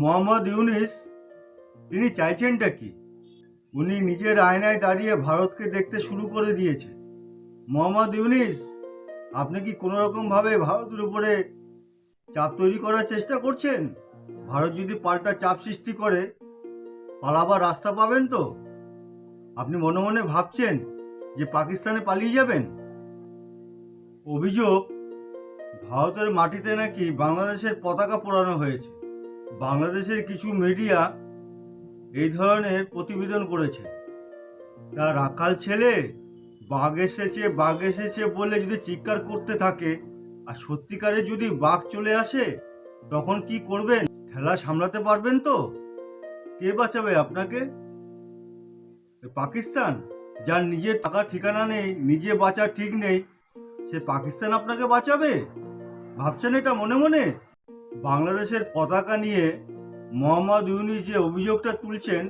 মোহাম্মদ ইউনিস, তিনি চাইছেনটা কি? উনি নিজের আয়নায় দাঁড়িয়ে ভারতকে দেখতে শুরু করে দিয়েছে মোহাম্মদ ইউনিস, আপনি কি কোনো রকমভাবে ভারতের উপরে চাপ তৈরি করার চেষ্টা করছেন? ভারত যদি পাল্টা চাপ সৃষ্টি করে, পালাবার রাস্তা পাবেন তো? আপনি মনে মনে ভাবছেন যে পাকিস্তানে পালিয়ে যাবেন? অভিযোগ, ভারতের মাটিতে নাকি বাংলাদেশের পতাকা পোড়ানো হয়েছে। বাংলাদেশের কিছু মিডিয়া এই ধরনের প্রতিবেদন করেছে। তা রাখাল ছেলে বাঘ এসেছে বাঘ এসেছে বলে যদি চিৎকার করতে থাকে আর সত্যিকারে যদি বাঘ চলে আসে, তখন কি করবেন? খেলা সামলাতে পারবেন তো? কে বাঁচাবে আপনাকে? পাকিস্তান, যার নিজের টাকা ঠিকানা নেই, নিজে বাঁচার ঠিক নেই, সে পাকিস্তান আপনাকে বাঁচাবে? ভাবছেন এটা মনে মনে? বাংলাদেশের পতাকা নিয়ে মোহাম্মদ ইউনিস যে অভিযোগটা তুলছেন,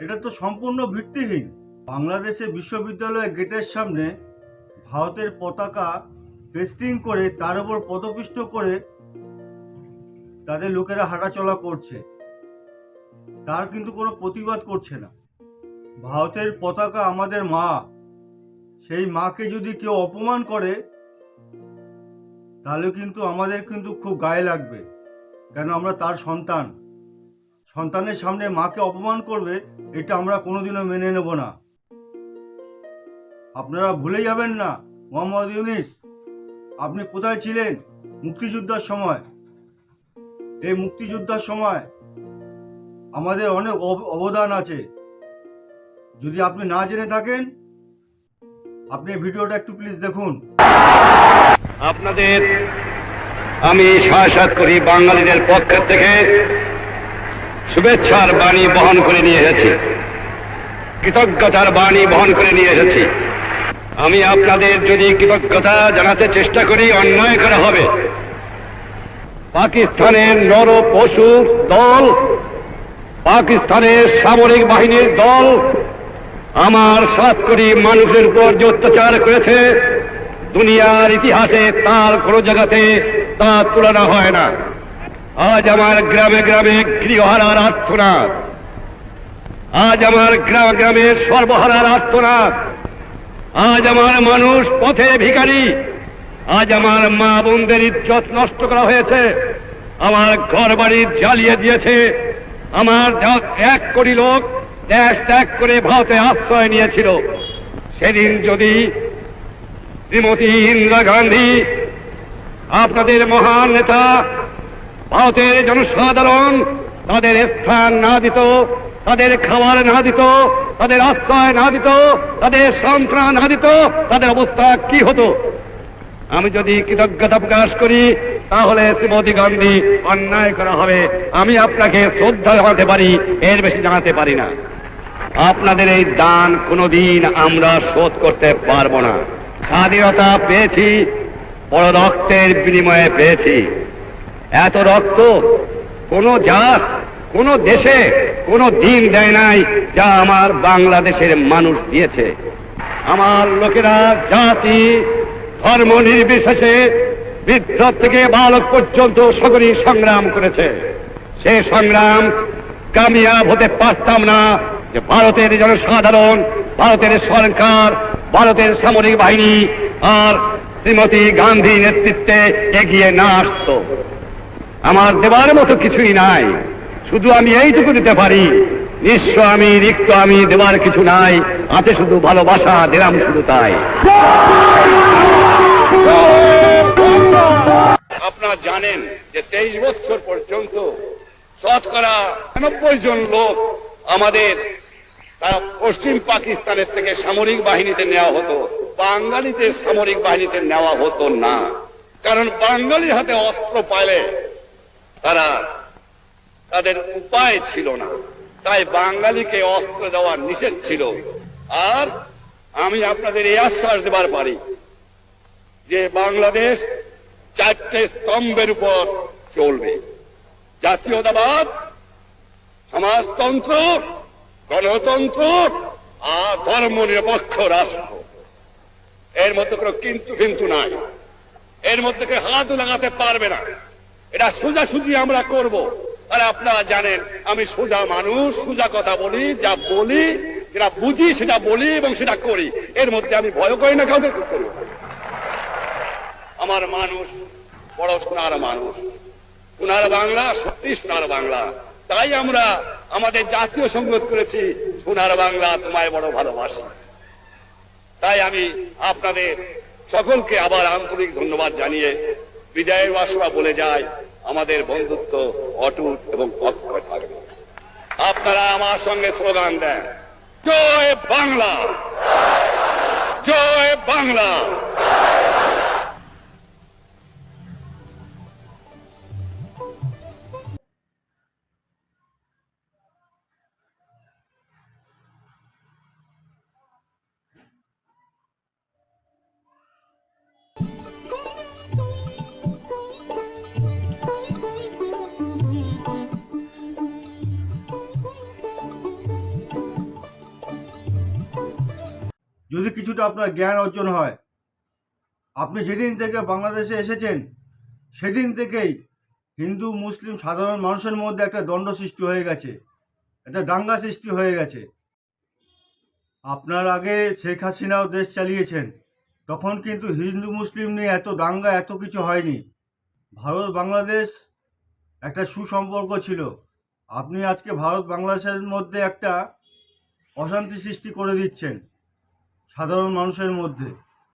এটা তো সম্পূর্ণ ভিত্তিহীন। বাংলাদেশে বিশ্ববিদ্যালয়ের গেটের সামনে ভারতের পতাকা পেস্টিং করে তার উপর পদপিষ্ট করে তাদের লোকেরা হাঁটাচলা করছে। তার কিন্তু কোনো প্রতিবাদ করছে না। ভারতের পতাকা আমাদের মা। সেই মাকে যদি কেউ অপমান করে, তাহলে কিন্তু আমাদের কিন্তু খুব গায়ে লাগবে। কেন আমরা তার সন্তান? সন্তানের সামনে মাকে অপমান করবে, এটা আমরা কোনোদিনও মেনে নেব না। আপনারা ভুলে যাবেন না, মোহাম্মদ ইউনিস। আপনি কোথায় ছিলেন মুক্তিযুদ্ধের সময়? এই মুক্তিযুদ্ধের সময় আমাদের অনেক অব- অবদান আছে। যদি আপনি না জেনে থাকেন, আপনি ভিডিওটা একটু প্লিজ দেখুন। আপনাদের আমি সাক্ষাৎ করি বাঙালিদের পক্ষের থেকে। শুভেচ্ছার বাণী বহন করে নিয়ে এসেছি। কৃতজ্ঞতার বাণী বহন করে নিয়ে এসেছি। আমি আপনাদের যদি কৃতজ্ঞতা জানাতে চেষ্টা করি, অন্যায় করা হবে। পাকিস্তানের নর পশুর দল, পাকিস্তানের সামরিক বাহিনীর দল আমার সাত কোটি মানুষের উপর যে অত্যাচার করেছে, দুনিয়ার ইতিহাসে তার কোনো জায়গাতে তা তুলনা হয় না। আজ আমার গ্রামে গ্রামে গৃহহারার আর্থনাদ আজ আমার গ্রাম গ্রামে সর্বহারার আর্থনাদ আজ আমার মানুষ পথে ভিখারি। আজ আমার মা বোনদের ইজ্জত নষ্ট করা হয়েছে। আমার ঘর বাড়ি জ্বালিয়ে দিয়েছে। আমার এক কোটি লোক দেশ ত্যাগ করে ভারতে আশ্রয় নিয়েছিল। সেদিন যদি শ্রীমতী ইন্দিরা গান্ধী আপনাদের মহান নেতা, ভারতের জনসাধারণ, তাদের স্থান না দিত, তাদের খাবার না দিত, তাদের আশ্রয় না দিত, তাদের সন্ত্রাণ না দিত, তাদের অবস্থা কি হতো? আমি যদি কৃতজ্ঞতা প্রকাশ করি, তাহলে শ্রীমতী গান্ধী অন্যায় করা হবে। আমি আপনাকে শ্রদ্ধা জানাতে পারি, এর বেশি জানাতে পারি না। আপনাদের এই দান কোনোদিন আমরা শোধ করতে পারব না। স্বাধীনতা পেয়েছি বড় রক্তের বিনিময়ে পেয়েছি। এত রক্ত কোন জাত, কোন দেশে, কোন দিন দেয় নাই যা আমার বাংলাদেশের মানুষ দিয়েছে। আমার লোকেরা জাতি, ধর্ম নির্বিশেষে বৃদ্ধ থেকে বালক পর্যন্ত সকলেই সংগ্রাম করেছে। সে সংগ্রাম কামিয়াব হতে পারতাম না যে ভারতের জনসাধারণ, ভারতের সরকার, ভারতের সামরিক বাহিনী আর শ্রীমতী গান্ধী নেতৃত্বে এগিয়ে না আসতো। আমার দেবার মতো কিছুই নাই। শুধু আমি এইটুকু দিতে পারি। নিঃস্ব আমি, রিক্ত আমি দেবার কিছু নাই। আছে শুধু ভালোবাসা, দিলাম শুধু তাই। আপনারা জানেন যে তেইশ বছর পর্যন্ত শতকরা নব্বই জন লোক আমাদের তারা পশ্চিম পাকিস্তানের থেকে সামরিক বাহিনীতে নেওয়া হতো। বাঙালিদের সামরিক বাহিনীতে নেওয়া হতো না। কারণ বাঙালির হাতে অস্ত্র পাইলে তারা তাদের উপায় ছিল না। তাই বাঙালিকে অস্ত্র দেওয়া নিষেধ ছিল। আর আমি আপনাদের এই আশ্বাস দেবার পারি যে বাংলাদেশ চারটে স্তম্ভের উপর চলবে। জাতীয়তাবাদ, সমাজতন্ত্র, গণতন্ত্র আর ধর্ম নিরপেক্ষ রাষ্ট্র। এর মধ্যে কোনো কিন্তু কিন্তু নাই। এর মধ্যে কেউ হাত লাগাতে পারবে না। এটা সোজাসুজি আমরা করব। আর আপনারা জানেন, আমি সোজা মানুষ, সোজা কথা বলি, যা বলি, যেটা বুঝি, সেটা বলি এবং সেটা করি। এর মধ্যে আমি ভয় করি না, কাউকে করি আমার মানুষ বড় সোনার মানুষ। সোনার বাংলা, সত্যি সোনার বাংলা। তাই আমরা আমাদের জাতীয় সঙ্গত করেছি, সোনার বাংলা তোমায় বড় ভালোবাসি। তাই আমি আপনাদের সকলকে আবার আন্তরিক ধন্যবাদ জানিয়ে বিদায়ের বাসনা বলে যায় আমাদের বন্ধুত্ব অটুট এবং অক্ষয় থাকবে। আপনারা আমার সঙ্গে স্লোগান দেন জয় বাংলা! জয় বাংলা! যদি কিছুটা আপনার জ্ঞান অর্জন হয়। আপনি যেদিন থেকে বাংলাদেশে এসেছেন, সেদিন থেকেই হিন্দু, মুসলিম, সাধারণ মানুষের মধ্যে একটা দ্বন্দ্ব সৃষ্টি হয়ে গেছে। একটা দাঙ্গা সৃষ্টি হয়ে গেছে। আপনার আগে শেখ হাসিনাও দেশ চালিয়েছেন। তখন কিন্তু হিন্দু, মুসলিম নিয়ে এত দাঙ্গা, এত কিছু হয়নি। ভারত, বাংলাদেশ একটা সুসম্পর্ক ছিল। আপনি আজকে ভারত, বাংলাদেশের মধ্যে একটা অশান্তি সৃষ্টি করে দিচ্ছেন। সাধারণ মানুষের মধ্যে